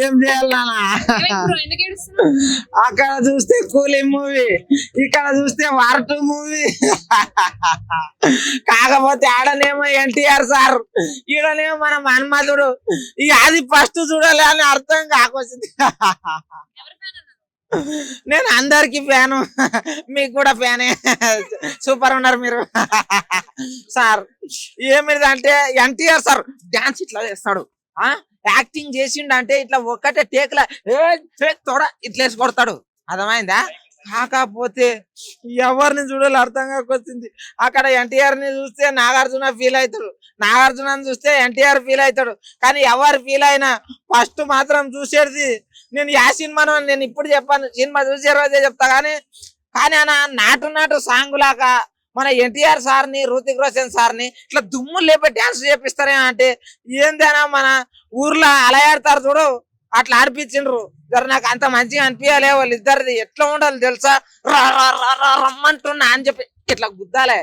ఏం చేయాలి అక్కడ చూస్తే కూలీ మూవీ ఇక్కడ చూస్తే వార్ టూ మూవీ. కాకపోతే ఆడనేమో ఎన్టీఆర్ సార్ ఈడనేమో మన మన్మధుడు. ఇక అది ఫస్ట్ చూడాలి అని అర్థం కాకొచ్చింది. నేను అందరికి ఫ్యాను. మీకు కూడా ఫ్యానే. సూపర్ ఉన్నారు మీరు. సార్ ఏమిటి అంటే ఎన్టీఆర్ సార్ డాన్స్ ఇట్లా చేస్తాడు. ఆ? యాక్టింగ్ చేసిండు అంటే ఇట్లా ఒక్కటే టేక్లా టేక్ తోడ ఇట్లా వేసి కొడతాడు. అర్థమైందా? కాకపోతే ఎవరిని చూడాలి అర్థం కాకొచ్చింది. అక్కడ ఎన్టీఆర్ని చూస్తే నాగార్జున ఫీల్ అవుతాడు. నాగార్జున చూస్తే ఎన్టీఆర్ ఫీల్ అవుతాడు. కానీ ఎవరు ఫీల్ అయినా ఫస్ట్ మాత్రం చూసేది నేను యా సినిమాను నేను ఇప్పుడు చెప్పాను. సినిమా చూసే రోజే చెప్తా కానీ కానీ అన్న నాటు నాటు సాంగ్ లాగా మన ఎన్టీఆర్ సార్ని ఋతిక్ రోషన్ సార్ని ఇట్లా దుమ్ము లేపి డాన్స్ చేపిస్తారే అంటే ఏందైనా మన ఊర్లో అలయాడతారు చూడు అట్లా ఆడిపించిండ్రు. జర నాకు అంత మంచిగా అనిపించాలే వాళ్ళు ఇద్దరిది ఎట్లా ఉండాలి తెలుసా? రమ్మంటున్నా అని చెప్పి ఇట్లా గుద్దాలే.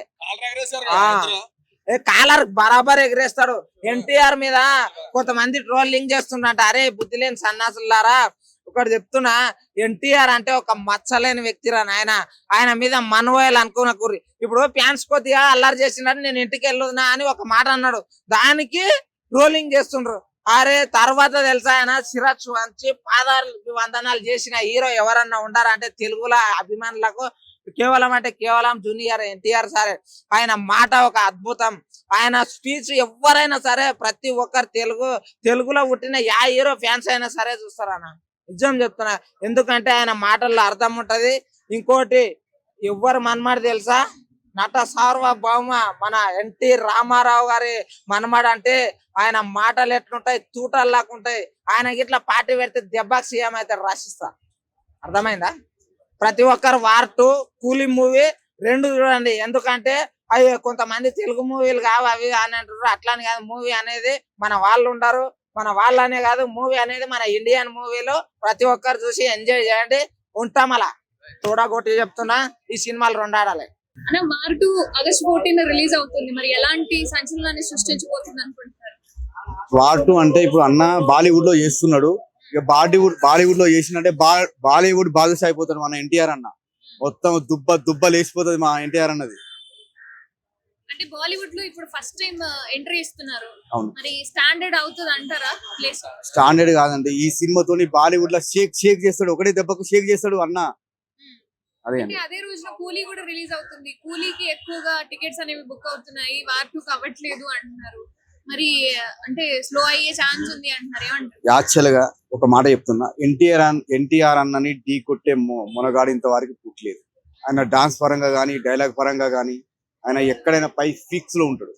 కాలర్ బరాబర్ ఎగిరేస్తాడు. ఎన్టీఆర్ మీద కొంతమంది ట్రోలింగ్ చేస్తుండంట. అరే బుద్ధి లేని సన్నాసులారా ఒకటి చెప్తున్నా ఎన్టీఆర్ అంటే ఒక మచ్చలేని వ్యక్తిరా నాయన. ఆయన మీద మనవయలు అనుకున్న కుర్రి. ఇప్పుడు ఫ్యాన్స్ కొద్దిగా అల్లరి చేసినట్టు నేను ఇంటికి వెళ్ళొద్దునా అని ఒక మాట అన్నాడు. దానికి రోలింగ్ చేస్తుండ్రు. అరే తర్వాత తెలుసా ఆయన? సిరచ్ వంచి పాదాలు వందనాలు చేసిన హీరో ఎవరన్నా ఉండారా అంటే తెలుగులో అభిమానులకు కేవలం అంటే కేవలం జూనియర్ ఎన్టీఆర్ సరే. ఆయన మాట ఒక అద్భుతం. ఆయన స్పీచ్ ఎవరైనా సరే ప్రతి ఒక్కరు తెలుగు తెలుగులో పుట్టిన యా హీరో ఫ్యాన్స్ అయినా సరే చూస్తారా నిజం చెప్తున్నా. ఎందుకంటే ఆయన మాటల్లో అర్థం ఉంటది. ఇంకోటి ఎవ్వరు మనమాడు తెలుసా? నట సార్వభౌమ మన ఎన్టీ రామారావు గారి మనమాడు అంటే ఆయన మాటలు ఎట్లుంటాయి? తూటల్లాగా ఉంటాయి. ఆయన ఇట్లా పార్టీ పెడితే దెబ్బకి సీఎం అయితే రాసిస్తా. అర్థమైందా? ప్రతి ఒక్కరు వార్ టూ కూలీ మూవీ రెండు చూడండి. ఎందుకంటే అవి కొంతమంది తెలుగు మూవీలు కావు అవి అని అంటారు అట్లా అని కాదు మూవీ అనేది మన వాళ్ళు ఉండరు. మన వాళ్ళనే కాదు మూవీ అనేది మన ఇండియన్ మూవీలో ప్రతి ఒక్కరు చూసి ఎంజాయ్ చేయండి. ఉంటాం అలా. చూడగొట్టి చెప్తున్నా ఈ సినిమాలు రెండు ఆడాలి. అన్న war two August fourteen release అవుతుంది. మరి ఎలాంటి సంచలనాన్ని సృష్టించబోతుంది అనుకుంటున్నారు? వార్ టూ అంటే ఇప్పుడు అన్న బాలీవుడ్లో చేస్తున్నాడు. ఇక బాలీవుడ్ బాలీవుడ్లో చేసినట్టే బా బాలీవుడ్ బాదుషా అయిపోతాడు మన ఎన్టీఆర్ అన్న. మొత్తం దుబ్బ దుబ్బ లేచిపోతుంది మా ఎన్టీఆర్ అన్నది. అంటే బాలీవుడ్లో ఇప్పుడు ఫస్ట్ టైం ఎంట్రీ ఇస్తున్నారు. అవును. మరి స్టాండర్డ్ అవుతుంది అంటారా? ప్లేస్ స్టాండర్డ్ కాదండి. ఈ సినిమాతోని బాలీవుడ్లో షేక్ షేక్ చేస్తాడు. ఒకటే దెబ్బకు షేక్ చేస్తాడు అన్న. అదే అంటే అండి. అదే రోజున కూలీ కూడా రిలీజ్ అవుతుంది. కూలీకి ఎక్కువగా టికెట్స్ అనేవి బుక్ అవుతున్నాయి. వార్ టూ అవ్వట్లేదు అంటున్నారు. మరి అంటే స్లో అయ్యే ఛాన్స్ ఉంది అంటున్నారు. ఏమంటారు? యాక్చువల్గా ఒక మాట చెప్తున్నా. ఎన్టీఆర్ ఎన్టీఆర్ అన్నని ఢీ కొట్టే మొ- మొనగాడు ఇంతవరకు పుట్టలేదు. ఆయన డాన్స్ పరంగా కానీ డైలాగ్ పరంగా కానీ ఆయన ఎక్కడైనా పై ఫిక్స్లో ఉంటాడు.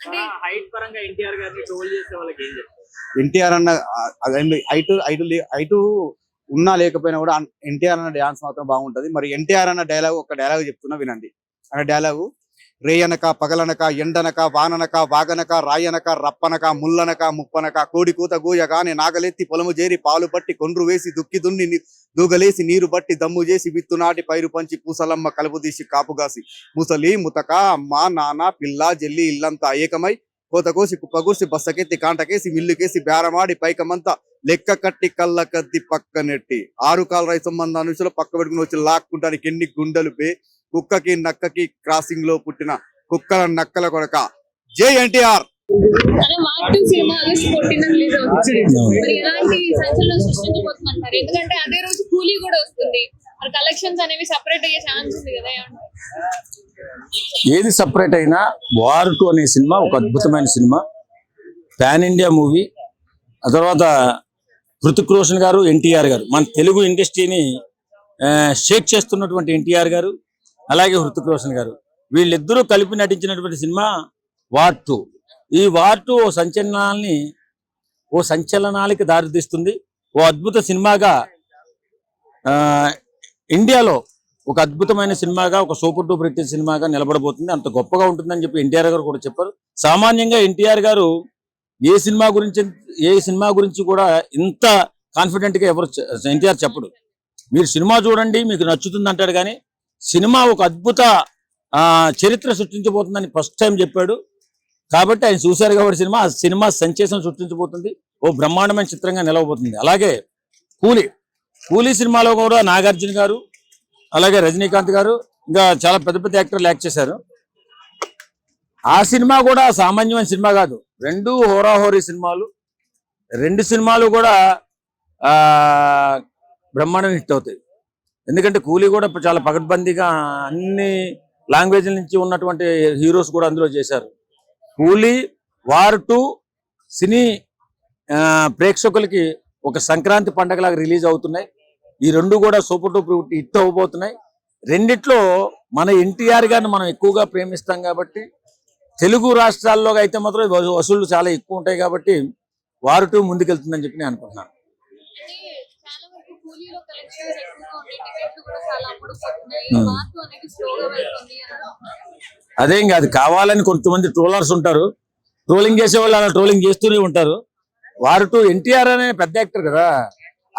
అంటే హైట్ పరంగా ఎన్టీఆర్ గారిని ట్రోల్ చేసే వాళ్ళకి ఏం చెప్తారు ఎన్టీఆర్ అన్న అదే ఐటు ఐటు ఐటు ఉన్నా లేకపోయినా కూడా ఎన్టీఆర్ అన్న డ్యాన్స్ మాత్రం బాగుంటది. మరి ఎన్టీఆర్ అన్న డైలాగ్ ఒక డైలాగ్ చెప్తున్నా వినండి. అన్న డైలాగు రేయనక పగలనక ఎండనక వాననక వాగనక రాయనక రప్పనక ముల్లనక ముప్పనక కోడి కూత గూయగానే నాగలెత్తి పొలము చేరి పాలు పట్టి కొండ్రు వేసి దుక్కి దున్ని దూగలేసి నీరు బట్టి దమ్ము చేసి విత్తు నాటి పైరు పంచి పూసలమ్మ కలుపు తీసి కాపుగాసి ముసలి ముతక అమ్మ నాన్న పిల్ల జల్లి ఇల్లంతా ఏకమై కోత కోసి కుప్పగూసి బస్సకెత్తి కాంటకేసి మిల్లుకేసి బేరమాడి పైకమంతా లెక్క కట్టి కళ్ళ కత్తి పక్కనెట్టి. ఆరు కాల రైతు సంబంధ అనుషులు పక్క పెట్టుకుని వచ్చి లాక్కుంటానికి ఎన్ని గుండెలు పే కుక్కకి నక్కకి క్రాసింగ్లో పుట్టిన కుక్కల నక్కల కొడక. జై ఎన్టీఆర్! అదే war two cinema August fourteen release అవుతుంది మరి ఎలాంటి సంచలనం సృష్టించబోతుంది అంటారు ఎందుకంటే అదే రోజు కూలీ కూడా వస్తుంది. మరి కలెక్షన్స్ అనేవి సెపరేట్ అయ్యే ఛాన్స్ ఉంది కదా ఏమంటారు ఏది సపరేట్ అయినా వార్ టూ అనే సినిమా ఒక అద్భుతమైన సినిమా. పాన్ ఇండియా మూవీ ఆ తర్వాత హృతిక్ రోషన్ గారు ఎన్టీఆర్ గారు. మన తెలుగు ఇండస్ట్రీని షేక్ చేస్తున్నటువంటి ఎన్టీఆర్ గారు. అలాగే హృతిక్ రోషన్ గారు. వీళ్ళిద్దరూ కలిపి నటించినటువంటి సినిమా వార్ టూ. ఈ వార్ టూ ఓ సంచలనాల్ని ఓ సంచలనాలకి దారితీస్తుంది. ఓ అద్భుత సినిమాగా ఇండియాలో ఒక అద్భుతమైన సినిమాగా ఒక సూపర్ డూపర్ హిట్ సినిమాగా నిలబడబోతుంది. అంత గొప్పగా ఉంటుందని చెప్పి ఎన్టీఆర్ గారు కూడా చెప్పారు. సామాన్యంగా ఎన్టీఆర్ గారు ఏ సినిమా గురించి ఏ సినిమా గురించి కూడా ఇంత కాన్ఫిడెంట్గా ఎవరు ఎన్టీఆర్ చెప్పడు. మీరు సినిమా చూడండి మీకు నచ్చుతుంది అంటాడు కానీ సినిమా ఒక అద్భుత చరిత్ర సృష్టించబోతుందని ఫస్ట్ టైం చెప్పాడు. కాబట్టి ఆయన చూశారు కాబట్టి సినిమా ఆ సినిమా సంచేసం సృష్టించబోతుంది. ఓ బ్రహ్మాండమైన చిత్రంగా నిలవబోతుంది. అలాగే కూలీ కూలీ సినిమాలో కూడా నాగార్జున గారు అలాగే రజనీకాంత్ గారు ఇంకా చాలా పెద్ద పెద్ద యాక్టర్లు యాక్ట్ చేశారు. ఆ సినిమా కూడా సామాన్యమైన సినిమా కాదు. రెండు హోరాహోరీ సినిమాలు. రెండు సినిమాలు కూడా బ్రహ్మాండం హిట్ అవుతాయి. ఎందుకంటే కూలీ కూడా చాలా పకడ్బందీగా అన్ని లాంగ్వేజ్ల నుంచి ఉన్నటువంటి హీరోస్ కూడా అందులో చేశారు. కూలీ వార్ టూ సినీ ప్రేక్షకులకి ఒక సంక్రాంతి పండగలాగా రిలీజ్ అవుతున్నాయి. ఈ రెండు కూడా సూపర్ టూపర్ హిట్ అవ్వబోతున్నాయి. రెండిట్లో మన ఎన్టీఆర్ గారిని మనం ఎక్కువగా ప్రేమిస్తాం కాబట్టి తెలుగు రాష్ట్రాల్లో అయితే మాత్రం వసూ- వసూళ్ళు చాలా ఎక్కువ ఉంటాయి కాబట్టి వారు టూ ముందుకెళ్తుందని చెప్పి నేను అనుకుంటున్నాను. చాలా వరకు కూలీలో కలెక్షన్స్ ఎక్కువగా ఉన్నాయి టికెట్లు కూడా చాలా అమ్ముడుపోతున్నాయి. మార్పు అనేది స్లోగా వెళ్తుంది అని అంటున్నారు. అదేం కాదు కావాలని కొంతమంది ట్రోలర్స్ ఉంటారు. ట్రోలింగ్ చేసే వాళ్ళు అలా ట్రోలింగ్ చేస్తూనే ఉంటారు. వారు టూ ఎన్టీఆర్ అనే పెద్ద యాక్టర్ కదా.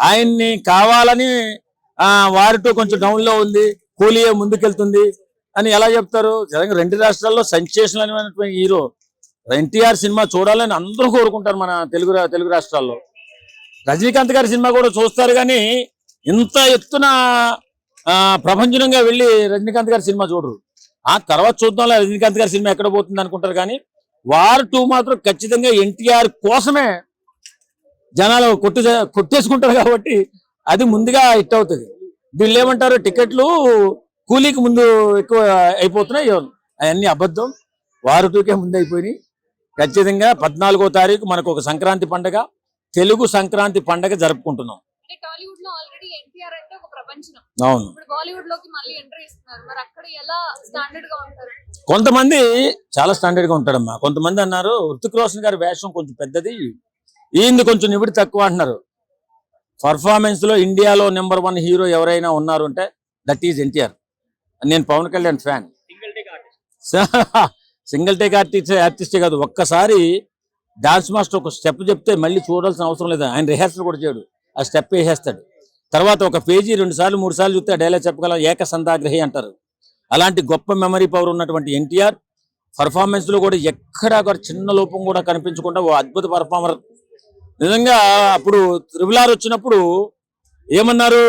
ఆయన్ని కావాలని ఆ వారు టూ కొంచెం డౌన్లో ఉంది కూలియే ముందుకెళ్తుంది అని ఎలా చెప్తారు? జరగ రెండు రాష్ట్రాల్లో సెన్సేషన్ అనేటువంటి హీరో ఎన్టీఆర్ సినిమా చూడాలని అందరూ కోరుకుంటారు మన తెలుగు తెలుగు రాష్ట్రాల్లో. రజనీకాంత్ గారి సినిమా కూడా చూస్తారు కానీ ఇంత ఎత్తున ఆ, ప్రపంచంగా వెళ్ళి రజనీకాంత్ గారి సినిమా చూడరు. ఆ తర్వాత చూద్దాం రజనీకాంత్ గారి సినిమా ఎక్కడ పోతుంది అనుకుంటారు కానీ వార్ టూ మాత్రం ఖచ్చితంగా ఎన్టీఆర్ కోసమే జనాలు కొట్టు కొట్టేసుకుంటారు కాబట్టి అది ముందుగా హిట్ అవుతుంది. వీళ్ళు ఏమంటారు టికెట్లు కూలీకి ముందు ఎక్కువ అయిపోతున్నాయి అవన్నీ అబద్ధం. వారు టూకే ముందు అయిపోయినాయి ఖచ్చితంగా పద్నాలుగో తారీఖు మనకు ఒక సంక్రాంతి పండగ. తెలుగు సంక్రాంతి పండగ జరుపుకుంటున్నాం. అంటే టాలీవుడ్లో ఆల్రెడీ ఎన్టీఆర్ అంటే ఒక ప్రపంచం. అవును. ఇప్పుడు బాలీవుడ్లోకి మళ్ళీ ఎంట్రీ ఇస్తున్నారు. మరి అక్కడ ఎలా స్టాండర్డ్గా ఉంటారు? కొంతమంది చాలా స్టాండర్డ్గా ఉంటాడమ్మా. కొంతమంది అన్నారు హృతిక్ రోషన్ గారి వేషం కొంచెం పెద్దది ఈయనది కొంచెం నిబిడి తక్కువ అంటున్నారు. పర్ఫార్మెన్స్లో ఇండియాలో నెంబర్ వన్ హీరో ఎవరైనా ఉన్నారు అంటే దట్ ఈజ్ ఎన్టీఆర్ నేను Pawan Kalyan fan. Single take artist single take artist ఆర్టిస్టే కాదు ఒక్కసారి డాన్స్ మాస్టర్ ఒక స్టెప్ చెప్తే మళ్ళీ చూడాల్సిన అవసరం లేదు. ఆయన రిహార్సల్ కూడా చేయడు. ఆ స్టెప్ వేసేస్తాడు. తర్వాత ఒక పేజీ రెండు సార్లు మూడు సార్లు చూస్తే డైలాగ్ చెప్పగల. ఏక సందాగ్రహి అంటారు. అలాంటి గొప్ప మెమరీ పవర్ ఉన్నటువంటి ఎన్టీఆర్ పర్ఫార్మెన్స్లో కూడా ఎక్కడా కూడా చిన్న లోపం కూడా కనిపించకుండా ఓ అద్భుత పర్ఫార్మర్ నిజంగా అప్పుడు త్రిబులార్ వచ్చినప్పుడు ఏమన్నారు?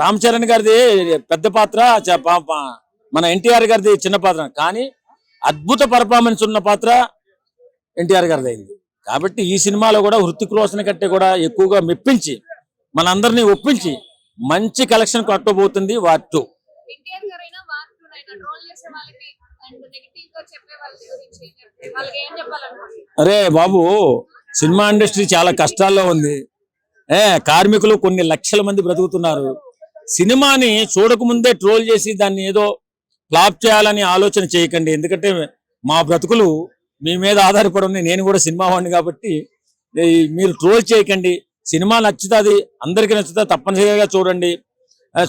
రామ్ చరణ్ గారిది పెద్ద పాత్ర మన ఎన్టీఆర్ గారిది చిన్న పాత్ర. కానీ అద్భుత పర్ఫార్మెన్స్ ఉన్న పాత్ర ఎన్టీఆర్ గారిది అయింది. కాబట్టి ఈ సినిమాలో కూడా హృతిక్ రోషన్ కంటే కూడా ఎక్కువగా మెప్పించి మనందరినీ ఒప్పించి మంచి కలెక్షన్ కట్టబోతుంది వార్ టూ. అరే బాబు సినిమా ఇండస్ట్రీ చాలా కష్టాల్లో ఉంది. ఏ కార్మికులు కొన్ని లక్షల మంది బ్రతుకుతున్నారు. సినిమాని చూడకముందే ట్రోల్ చేసి దాన్ని ఏదో ఫ్లాప్ చేయాలని ఆలోచన చేయకండి. ఎందుకంటే మా బ్రతుకులు మీ మీద ఆధారపడి ఉన్నాయి నేను కూడా సినిమా వాడిని కాబట్టి మీరు ట్రోల్ చేయకండి. సినిమా నచ్చుతుంది అందరికీ నచ్చుతుంది తప్పనిసరిగా చూడండి.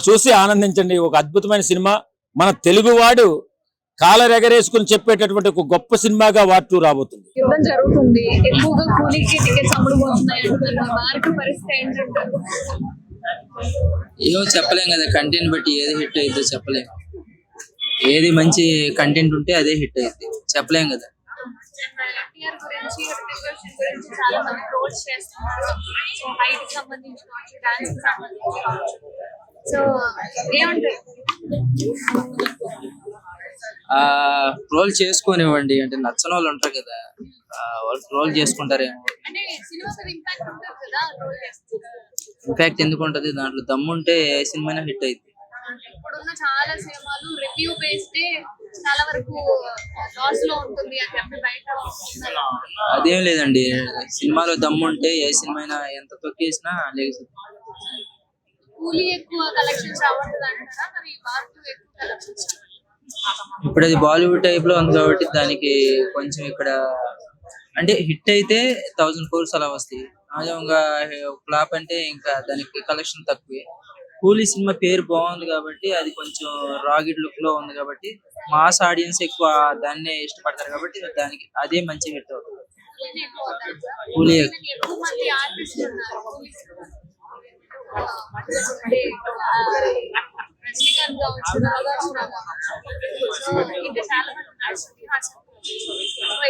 చూసి ఆనందించండి. ఒక అద్భుతమైన సినిమా. మన తెలుగువాడు కాలర్ ఎగరేసుకుని చెప్పేటటువంటి ఒక గొప్ప సినిమాగా వార్తూ రాబోతుంది. యుద్ధం జరుగుతుంది. ఎక్కువగా కూలీకి టికెట్స్ ఏమో చెప్పలేం కదా. కంటెంట్ బట్టి ఏది హిట్ అయ్యిద్దో చెప్పలేం. ఏది మంచి కంటెంట్ ఉంటే అదే హిట్ అయ్యిద్ది చెప్పలేం కదా. ఎన్టీఆర్ గురించి గురించి చాలా మంది ట్రోల్స్ చేస్తున్నారు. సో హైట్కి సంబంధించి కావచ్చు డాన్స్కి సంబంధించి కావచ్చు. సో ట్రోల్ చేసుకోనివ్వండి. అంటే నచ్చని వాళ్ళు ఉంటారు కదా. వాళ్ళు ట్రోల్ చేసుకుంటారేమో. ఇంపాక్ట్ ఎందుకు ఉంటది? దాంట్లో దమ్ము ఉంటే ఏ సినిమా హిట్ అయ్యింది ఇప్పుడున్న చాలా సినిమాలు రివ్యూ బేస్డ్ చాలా వరకు లాస్లో ఉంటుంది అని చెప్పి బయట. అదేం లేదండి. సినిమాలో దమ్ము ఉంటే ఏ సినిమా అయినా ఎంత తొక్కేసినా లేచి కూలీ ఎక్కువ కలెక్షన్స్ రావట్లేదు అంటారా? మరి ఎక్కువ కలెక్షన్స్ ఇప్పుడు అది బాలీవుడ్ టైప్లో ఉంది కాబట్టి దానికి కొంచెం ఇక్కడ అంటే హిట్ అయితే థౌజండ్ కోర్స్ అలా వస్తాయి. సహజంగా ఫ్లాప్ అంటే ఇంకా దానికి కలెక్షన్ తక్కువే. కూలీ సినిమా పేరు బాగుంది కాబట్టి అది కొంచెం రాగిడ్ లుక్లో ఉంది కాబట్టి మాస్ ఆడియన్స్ ఎక్కువ దాన్నే ఇష్టపడతారు కాబట్టి దానికి అదే మంచి హిట్ అవుతుంది. కూలీ అంటే,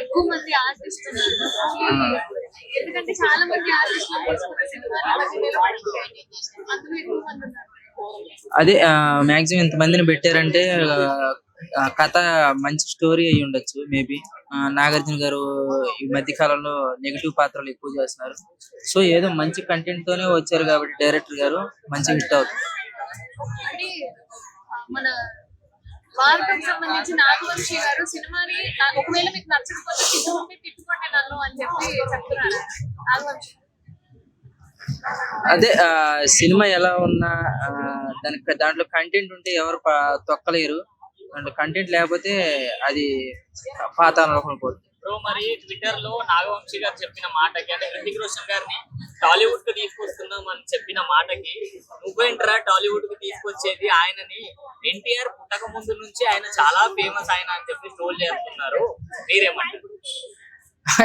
ఎక్కువ మంది ఆర్టిస్ట్ ఎందుకంటే చాలా మంది అదే మాక్సిమం ఇంతమందిని పెట్టారంటే కథ మంచి స్టోరీ అయి ఉండొచ్చు మేబీ నాగార్జున గారు ఈ మధ్య కాలంలో నెగిటివ్ పాత్రలు ఎక్కువ చేస్తున్నారు. సో ఏదో మంచి కంటెంట్ తోనే వచ్చారు కాబట్టి డైరెక్టర్ గారు మంచి హిట్ అవుతుంది మన భారతకు సంబంధించి నాగవంశి గారు సినిమాని ఒకవేళ మీకు నచ్చకపోతే తిట్టుకుంటే తిట్టుకోండి నన్ను అని చెప్పి చెప్తున్నారు. నాగవంశి అదే సినిమా ఎలా ఉన్నా దానికి దాంట్లో కంటెంట్ ఉంటే ఎవరు తొక్కలేరు. దాంట్లో కంటెంట్ లేకపోతే అది పాతాళంలోకి పోతుంది. బ్రో మరి ట్విట్టర్లో నాగవంశీ గారు చెప్పిన మాటకి అంటే హృతిక్ రోషన్ గారిని టాలీవుడ్కు తీసుకొస్తున్నాం అని చెప్పిన మాటకి నువ్వేంట్రా టాలీవుడ్కు తీసుకొచ్చేది ఆయనని ఎన్టీఆర్ పుట్టక ముందు నుంచి ఆయన చాలా ఫేమస్ ఆయన అని చెప్పి ట్రోల్ చేస్తున్నారు. మీరేమంటారు?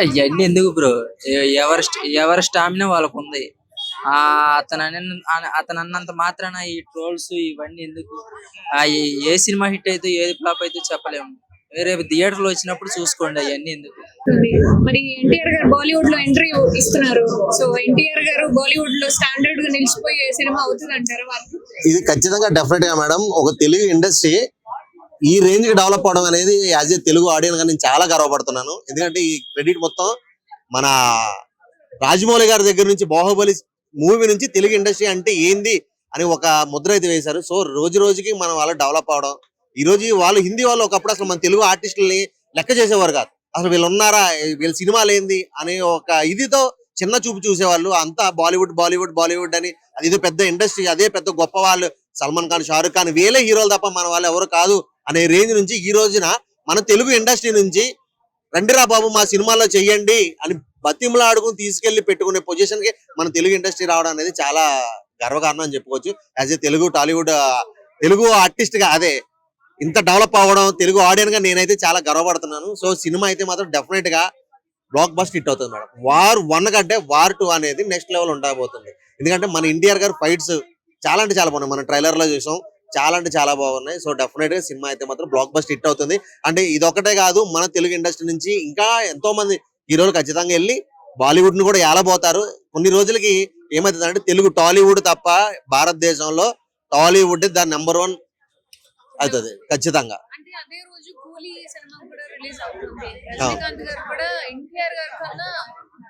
ఇవన్నీ ఎందుకు బ్రో ఎవరి ఎవరి స్టామినా వాళ్ళకు ఉంది? ఆ అతను అతను అన్నంత మాత్రాన ఈ ట్రోల్స్ ఇవన్నీ ఎందుకు? ఏ సినిమా హిట్ అయితే ఏది ఫ్లాప్ అయితే చెప్పలేము. రేపు థియేటర్లో వచ్చినప్పుడు చూసుకోండి అవన్నీ ఎందుకు. మరి ఎన్టీఆర్ గారు బాలీవుడ్లో ఎంట్రీ ఇస్తున్నారు. సో ఎన్టీఆర్ గారు బాలీవుడ్లో స్టాండర్డ్గా నిలిచిపోయే సినిమా అవుతుంది అంటారా వాళ్ళు? ఇది ఖచ్చితంగా డెఫినెట్గా మేడం. ఒక తెలుగు ఇండస్ట్రీ ఈ రేంజ్కి డెవలప్ అవడం అనేది యాజ్ ఏ తెలుగు ఆడియన్స్గా నేను చాలా గర్వపడుతున్నాను. ఎందుకంటే ఈ క్రెడిట్ మొత్తం మన రాజమౌళి గారి దగ్గర నుంచి బాహుబలి మూవీ నుంచి తెలుగు ఇండస్ట్రీ అంటే ఏంది అని ఒక ముద్ర అయితే వేశారు. సో రోజు రోజుకి మనం వాళ్ళు డెవలప్ అవడం ఈ రోజు వాళ్ళు హిందీ వాళ్ళు ఒకప్పుడు అసలు మన తెలుగు ఆర్టిస్టులని లెక్క చేసేవారు కాదు. అసలు వీళ్ళు ఉన్నారా? వీళ్ళ సినిమాలు ఏంది అనే ఒక ఇదితో చిన్న చూపు చూసేవాళ్ళు. అంతా బాలీవుడ్ బాలీవుడ్ బాలీవుడ్ అని. అది పెద్ద ఇండస్ట్రీ అదే పెద్ద గొప్ప వాళ్ళు. సల్మాన్ ఖాన్ షారుఖ్ ఖాన్ వేలే హీరోలు తప్ప మన వాళ్ళు ఎవరు కాదు అనే రేంజ్ నుంచి ఈ రోజున మన తెలుగు ఇండస్ట్రీ నుంచి రండిరా బాబు మా సినిమాలో చెయ్యండి అని బతిమలాడుకుని తీసుకెళ్ళి పెట్టుకునే పొజిషన్కి మన తెలుగు ఇండస్ట్రీ రావడం అనేది చాలా గర్వకారణం అని చెప్పుకోవచ్చు. As a Telugu Tollywood Telugu ఆర్టిస్ట్గా అదే ఇంత డెవలప్ అవ్వడం తెలుగు ఆడియన్గా నేనైతే చాలా గర్వపడుతున్నాను. సో సినిమా అయితే మాత్రం డెఫినెట్గా బ్లాక్ బస్ట్ హిట్ అవుతుంది మేడం. వార్ వన్ కంటే వార్ టూ అనేది నెక్స్ట్ లెవెల్ ఉండబోతుంది. ఎందుకంటే మన ఎన్టీఆర్ గారు ఫైట్స్ చాలా అంటే చాలా బాగున్నాయి. మన ట్రైలర్లో చూసాం చాలా అంటే చాలా బాగున్నాయి. సో డెఫినెట్గా సినిమా అయితే మాత్రం బ్లాక్ బస్ట్ హిట్ అవుతుంది. అంటే ఇదొకటే కాదు మన తెలుగు ఇండస్ట్రీ నుంచి ఇంకా ఎంతో మంది హీరోలు ఖచ్చితంగా వెళ్ళి బాలీవుడ్ను కూడా ఏలబోతారు. కొన్ని రోజులకి ఏమైతుంది అంటే తెలుగు టాలీవుడ్ తప్ప భారతదేశంలో టాలీవుడ్ దాని నెంబర్ వన్ అవుతుంది ఖచ్చితంగా. అంటే అదే రోజు కూలీ సినిమా కూడా రిలీజ్ అవుతుంది. రజనీకాంత్ గారు కూడా ఎన్టీఆర్ గారి కన్నా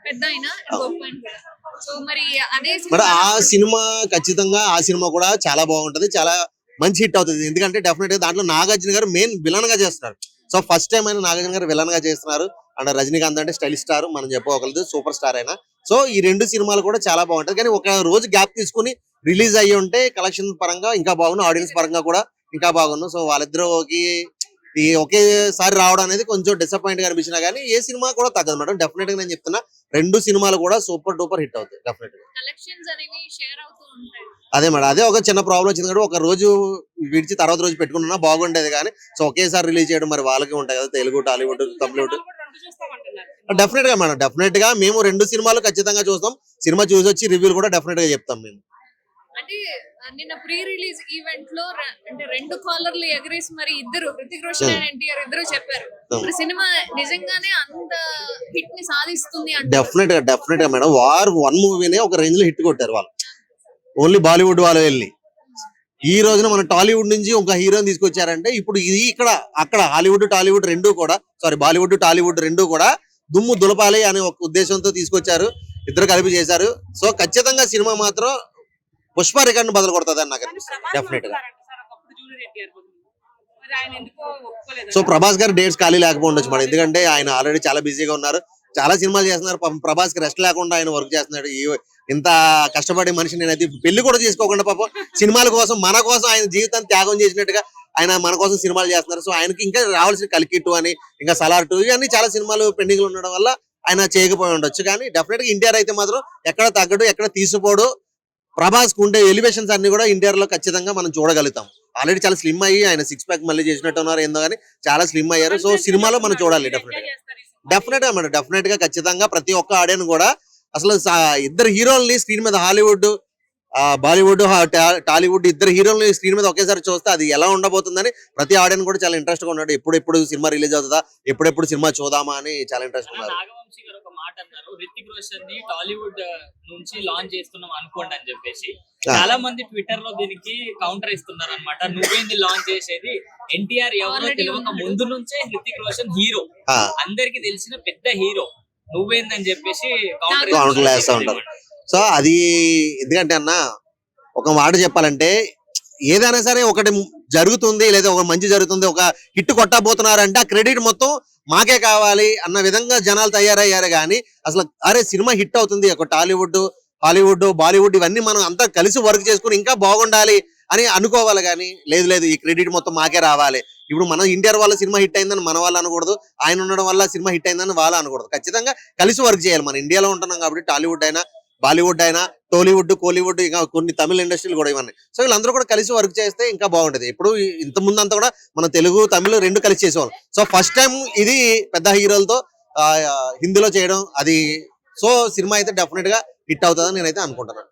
పెద్ద ఆయన గొప్ప ఆయన కూడా. సో మరి అదే మరి సినిమా ఆ సినిమా ఖచ్చితంగా ఆ సినిమా కూడా చాలా బాగుంటది చాలా మంచి హిట్ అవుతుంది. ఎందుకంటే డెఫినెట్గా దాంట్లో నాగార్జున గారు మెయిన్ విలన్గా చేస్తున్నారు. సో ఫస్ట్ టైం అయినా నాగార్జున గారు విలన్గా చేస్తున్నారు. అండ్ రజనీకాంత్ అంటే స్టైల్ స్టార్ మనం చెప్పుకోగలదు సూపర్ స్టార్ అయినా సో ఈ రెండు సినిమాలు కూడా చాలా బాగుంటది. కానీ ఒక రోజు గ్యాప్ తీసుకుని రిలీజ్ అయ్యి ఉంటే కలెక్షన్ పరంగా ఇంకా బాగుంది ఆడియన్స్ పరంగా కూడా ఇంకా బాగుంది సో వాళ్ళిద్దరికి ఈ ఒకేసారి రావడం అనేది కొంచెం డిసప్పాయింట్గా అనిపించినా కానీ ఏ సినిమా కూడా తగ్గదు మేడం. డెఫినెట్గా నేను చెప్తున్నా రెండు సినిమాలు కూడా సూపర్ డూపర్ హిట్ అవుతాయి డెఫినెట్గా అదే మేడం అదే ఒక చిన్న ప్రాబ్లం వచ్చింది కాబట్టి ఒక రోజు విడిచి తర్వాత రోజు పెట్టుకున్నా బాగుండేది కానీ సో ఒకేసారి రిలీజ్ చేయడం మరి వాళ్ళకి ఉంటాయి కదా తెలుగు టాలీవుడ్ తమిళ. డెఫినెట్గా మేడం డెఫినెట్గా మేము రెండు సినిమాలు ఖచ్చితంగా చూస్తాం. సినిమా చూసి వచ్చి రివ్యూలు కూడా డెఫినెట్గా చెప్తాం మేము. అంటే నిన్న ప్రీ రిలీజ్ ఈవెంట్లో అంటే రెండు కాలర్లు ఎగరేసి మరి ఇద్దరు హృతిక్ రోషన్ అండ్ ఎన్టీఆర్ ఇద్దరు చెప్పారు. మరి సినిమా నిజంగానే అంత హిట్ని సాధిస్తుంది డెఫినెట్గా డెఫినెట్గా మేడం. వార్ వన్ మూవీనే ఒక రేంజ్లో హిట్ కొట్టారు వాళ్ళు. ఓన్లీ బాలీవుడ్ వాళ్ళు వెళ్ళి. ఈ రోజున మన టాలీవుడ్ నుంచి ఒక హీరోని తీసుకొచ్చారంటే ఇప్పుడు ఇది ఇక్కడ అక్కడ హాలీవుడ్ టాలీవుడ్ రెండు కూడా సారీ బాలీవుడ్ టాలీవుడ్ రెండు కూడా దుమ్ము దులపాలి అనే ఒక ఉద్దేశంతో తీసుకొచ్చారు. ఇద్దరు కలిపి చేశారు. సో ఖచ్చితంగా సినిమా మాత్రం పుష్ప రికార్డ్ బదులు కొడుతుంది అని నాకు డెఫినెట్గా సో ప్రభాస్ గారు డేట్స్ ఖాళీ లేకపోవచ్చు మేడం ఎందుకంటే ఆయన ఆల్రెడీ చాలా బిజీగా ఉన్నారు. చాలా సినిమాలు చేస్తున్నారు. ప్రభాస్కి రెస్ట్ లేకుండా ఆయన వర్క్ చేస్తున్నాడు. ఇంత కష్టపడే మనిషి నేనైతే పెళ్ళి కూడా చేసుకోకుండా పాపం సినిమాల కోసం మన కోసం ఆయన జీవితాన్ని త్యాగం చేసినట్టుగా ఆయన మన కోసం సినిమాలు చేస్తున్నారు. సో ఆయనకి ఇంకా రావాల్సిన కలికి టూ అని ఇంకా సలార్ టూ ఇవన్నీ చాలా సినిమాలు పెండింగ్లో ఉండడం వల్ల ఆయన చేయకపోయి ఉండొచ్చు. కానీ డెఫినెట్గా ఎన్టీఆర్ అయితే మాత్రం ఎక్కడ తగ్గడు ఎక్కడ తీసిపోడు ప్రభాస్కు ఉండే ఎలివేషన్స్ అన్ని కూడా ఎన్టీఆర్లో ఖచ్చితంగా మనం చూడగలుగుతాం. ఆల్రెడీ చాలా స్లిమ్ అయ్యి ఆయన సిక్స్ ప్యాక్ మళ్ళీ చేసినట్టు ఉన్నారు ఏందో కానీ చాలా స్లిమ్ అయ్యారు. సో సినిమాలో మనం చూడాలి డెఫినెట్గా డెఫినెట్గా మేడం డెఫినెట్గా ఖచ్చితంగా ప్రతి ఒక్క ఆడియన్ కూడా అసలు ఇద్దరు హీరోల్ని స్క్రీన్ మీద హాలీవుడ్ ఆ బాలీవుడ్ టాలీవుడ్ ఇద్దరు హీరోలు స్క్రీన్ మీద ఒకేసారి చూస్తే అది ఎలా ఉండబోతుందని ప్రతి ఆడియన్స్ కూడా చాలా ఇంట్రెస్ట్గా ఉన్నాడు. ఎప్పుడెప్పుడు సినిమా రిలీజ్ అవుతుందా ఎప్పుడెప్పుడు సినిమా చూద్దామా అని చాలా ఇంట్రెస్ట్ ఉన్నారు. అన్నారు రితిక్ రోషన్ని టాలీవుడ్ నుంచి లాంచ్ చేస్తున్నాం అనుకోండి అని చెప్పేసి. చాలా మంది ట్విట్టర్లో దీనికి కౌంటర్ ఇస్తున్నారు అనమాట నువ్వేంది లాంచ్ చేసేది? ఎన్టీఆర్ ఎవరో తెలియక. ముందు నుంచే హృతిక్ రోషన్ హీరో. ఆ. అందరికి తెలిసిన పెద్ద హీరో. నువ్వేందని చెప్పేసి Counter కౌంటర్లు వేస్తా ఉంటారు. సో అది ఎందుకంటే అన్న ఒక మాట చెప్పాలంటే ఏదైనా సరే ఒకటి జరుగుతుంది లేదా ఒక మంచి జరుగుతుంది ఒక హిట్ కొట్టబోతున్నారంటే ఆ క్రెడిట్ మొత్తం మాకే కావాలి అన్న విధంగా జనాలు తయారయ్యారు కానీ అసలు అరే సినిమా హిట్ అవుతుంది ఒక టాలీవుడ్ హాలీవుడ్ బాలీవుడ్ ఇవన్నీ మనం అంతా కలిసి వర్క్ చేసుకుని ఇంకా బాగుండాలి అని అనుకోవాలి కానీ లేదు లేదు ఈ క్రెడిట్ మొత్తం మాకే రావాలి. ఇప్పుడు మనం ఇండియర్ వాళ్ళ సినిమా హిట్ అయిందని మన వాళ్ళు అనకూడదు ఆయన ఉండడం వల్ల సినిమా హిట్ అయిందని వాళ్ళు అనకూడదు. ఖచ్చితంగా కలిసి వర్క్ చేయాలి. మన ఇండియాలో ఉంటున్నాం కాబట్టి టాలీవుడ్ అయినా బాలీవుడ్ అయినా టాలీవుడ్ కోలీవుడ్ ఇంకా కొన్ని తమిళ ఇండస్ట్రీలు కూడా ఇవన్నీ. సో వీళ్ళందరూ కూడా కలిసి వర్క్ చేస్తే ఇంకా బాగుంటది. ఇప్పుడు ఇంత ముందు అంతా కూడా మన తెలుగు తమిళ రెండు కలిసి చేసేవాళ్ళం. సో ఫస్ట్ టైం ఇది పెద్ద హీరోలతో హిందీలో చేయడం అది సో సినిమా అయితే డెఫినెట్గా హిట్ అవుతుందని నేనైతే అనుకుంటున్నాను.